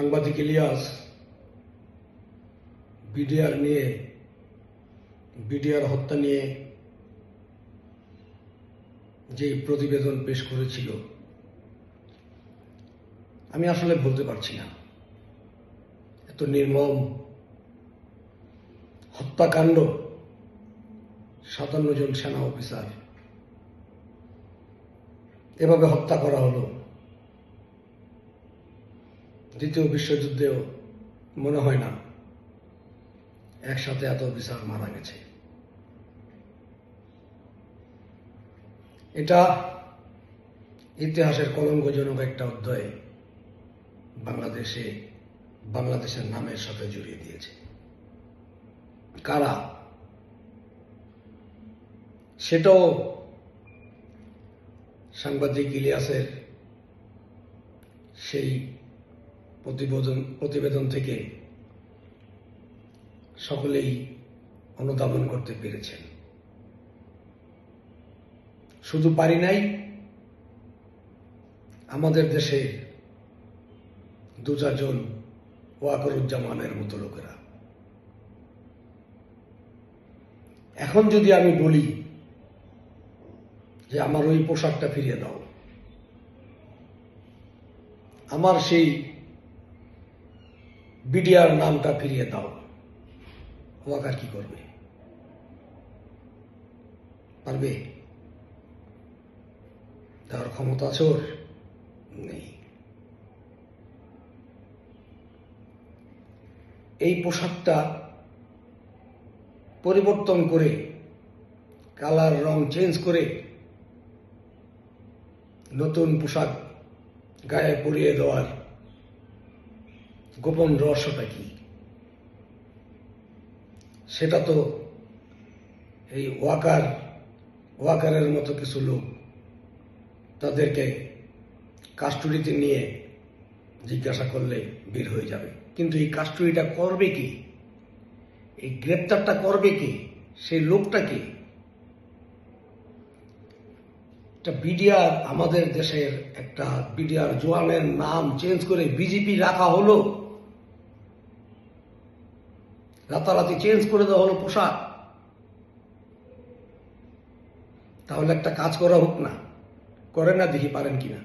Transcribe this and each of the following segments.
সাংবাদিক ইলিয়াস, বিডিআর নিয়ে, বিডিআর হত্যা নিয়ে যে প্রতিবেদন পেশ করেছিল, আমি আসলে বলতে পারছি না। এত নির্মম হত্যাকাণ্ড, সাতান্ন জন সেনা অফিসার, এভাবে হত্যা করা হলো। দ্বিতীয় বিশ্বযুদ্ধেও মনে হয় না একসাথে এত অফিসার মারা গেছে। এটা ইতিহাসের কলঙ্কজনক একটা অধ্যায় বাংলাদেশে, বাংলাদেশের নামের সাথে জড়িয়ে দিয়েছে। কারা? সেটাও সাংবাদিক ইলিয়াসের সেই প্রতিবেদন প্রতিবেদন থেকে সকলেই অনুধাবন করতে পেরেছেন। শুধু পারি নাই, আমাদের দেশে দু চারজন ওয়াকরুজ্জামানের মতো লোকেরা। এখন যদি আমি বলি যে আমার ওই পোশাকটা ফিরিয়ে দাও, আমার সেই বিডিআর নামটা ফিরিয়ে দাও। ওয়াকার কি করবে? পারবে? তার ক্ষমতা ওর? নেই। এই পোশাকটা পরিবর্তন করে, কালার, রং চেঞ্জ করে নতুন পোশাক গায়ে পরিয়ে দেওয়ার গোপন রহস্যটা কি? সেটা তো এই ওয়াকার, ওয়াকারের মতো কিছু লোক তাদেরকে কাস্টডিতে নিয়ে জিজ্ঞাসা করলে বের হয়ে যাবে। কিন্তু এই কাস্টডিটা করবে কি? এই গ্রেপ্তারটা করবে কি? সেই লোকটা কি? বিডিআর আমাদের দেশের একটা বিডিআর জোয়ানের নাম চেঞ্জ করে বিজেপি রাখা হলো। রাতারাতি চেঞ্জ করে দেওয়া হলো পোশাক। তাহলে একটা কাজ করা হোক না। করে না দেখি পারেন কিনা।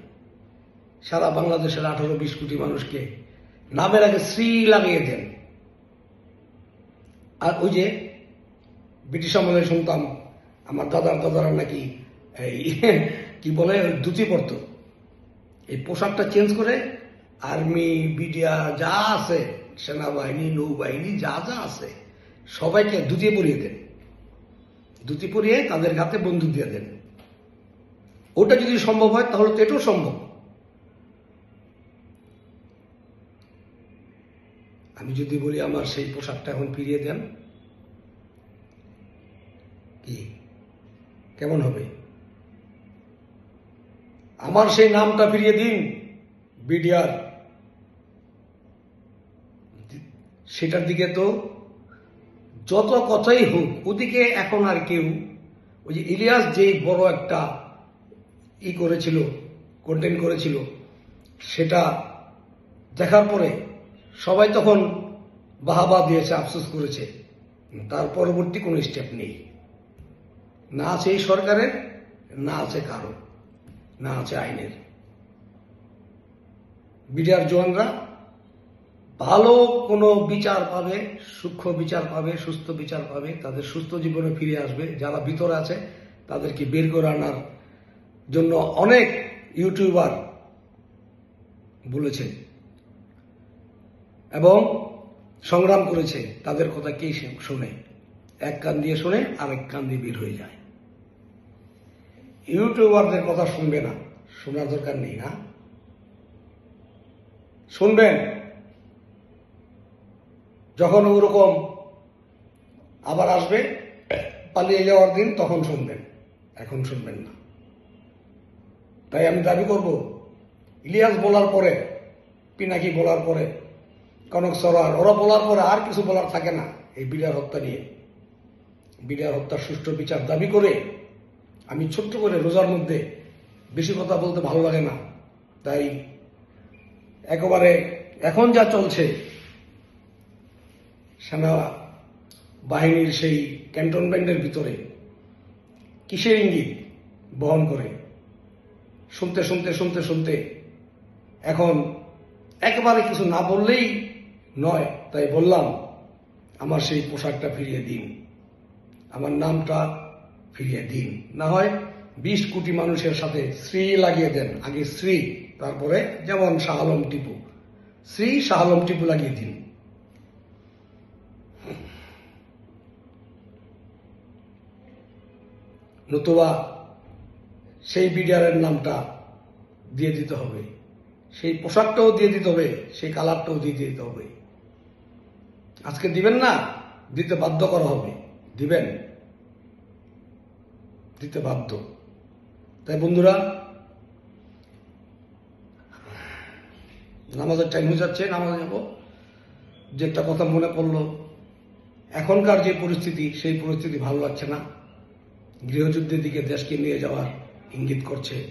সারা বাংলাদেশের আঠারো বিশ কোটি মানুষকে নামের আগে শ্রী লাগিয়ে দেন। আর ওই যে ব্রিটিশ আমলে শুনতাম আমার দাদার দাদারা নাকি এই, কি বলে ধুতি পরতো। এই পোশাকটা চেঞ্জ করে আর্মি বিডিয়া যা আছে, সেনাবাহিনী, নৌবাহিনী, যা যা আছে, সবাইকে ধুতি পরিয়ে দেন। ধুতি পরিয়ে তাদের গাতে বন্দুক দিয়ে দেন। ওটা যদি সম্ভব হয়, তাহলে তো এটাও সম্ভব। আমি যদি বলি, আমার সেই পোশাকটা এখন ফিরিয়ে দেন। কি? কেমন হবে? আমার সেই নামটা ফিরিয়ে দিন। বিডিআর সেটার দিকে তো যত কথাই হোক, ওদিকে এখন আর কেউ, ওই যে ইলিয়াস যে বড় একটা ই করেছিল কন্টেন্ট করেছিল, সেটা দেখার পরে সবাই তখন বাহাবা দিয়েছে, আফসোস করেছে। তার পরবর্তী কোনো স্টেপ নেই। না আছে এই সরকারের, না আছে কারও না আছে আইনের। বিডিআর জওয়ানরা ভালো কোনো বিচার পাবে, সূক্ষ্ম বিচার পাবে, সুস্থ বিচার পাবে, তাদের সুস্থ জীবনে ফিরে আসবে। যারা ভিতরে আছে, তাদেরকে বের করে আনার জন্য অনেক ইউটিউবার বলেছে এবং সংগ্রাম করেছে। তাদের কথা কে শোনে? এক কান দিয়ে শোনে, আরেক কান দিয়ে বের হয়ে যায়। ইউটিউবারদের কথা শুনবে না, শোনার দরকার নেই না। শুনবেন, যখন ওরকম আবার আসবে, পালিয়ে যাওয়ার দিন, তখন শুনবেন, এখন শুনবেন না। তাই আমি দাবি করব, ইলিয়াস বলার পরে, পিনাকি বলার পরে, কনক সরার ওরা বলার পরে আর কিছু বলার থাকে না, এই বিড়ার হত্যা নিয়ে। বিড়ার হত্যার সুষ্ঠু বিচার দাবি করে, আমি ছোট্ট করে রোজার মধ্যে বেশি কথা বলতে ভালো লাগে না। তাই একেবারে এখন যা চলছে সেনা বাহিনীর সেই ক্যান্টনমেন্টের ভিতরে কিসের ইঙ্গিত বহন করে? শুনতে শুনতে শুনতে শুনতে এখন একেবারে কিছু না বললেই নয়, তাই বললাম, আমার সেই পোশাকটা ফিরিয়ে দিন। আমার নামটা ফিরিয়ে দিন। না হয় বিশ কোটি মানুষের সাথে শ্রী লাগিয়ে দেন, আগে শ্রী তারপরে যেমন শাহ আলম টিপু। শ্রী শাহ আলম টিপু লাগিয়ে দিন। নতুবা সেই বিডিআরের নামটা দিয়ে দিতে হবে। সেই পোশাকটাও দিয়ে দিতে হবে, সেই কালারটাও দিয়ে দিতে হবে। আজকে দিবেন না, দিতে বাধ্য করা হবে। দিবেন। দিতে বাধ্য। বন্ধুরা, নামাজের টাইম হয়ে যাচ্ছে, নামাজে যাব। যে একটা কথা মনে পড়ল, এখনকার যে পরিস্থিতি, সেই পরিস্থিতি ভালো লাগছে না। গৃহযুদ্ধের দিকে দেশকে নিয়ে যাওয়ার ইঙ্গিত করছে।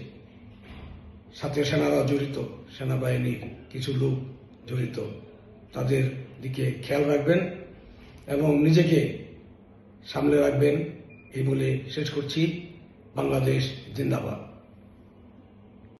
সাথে সেনারা জড়িত সেনাবাহিনীর কিছু লোক জড়িত। তাদের দিকে খেয়াল রাখবেন এবং নিজেকে সামলে রাখবেন, এই বলে শেষ করছি। বাংলাদেশ জিন্দাবাদ।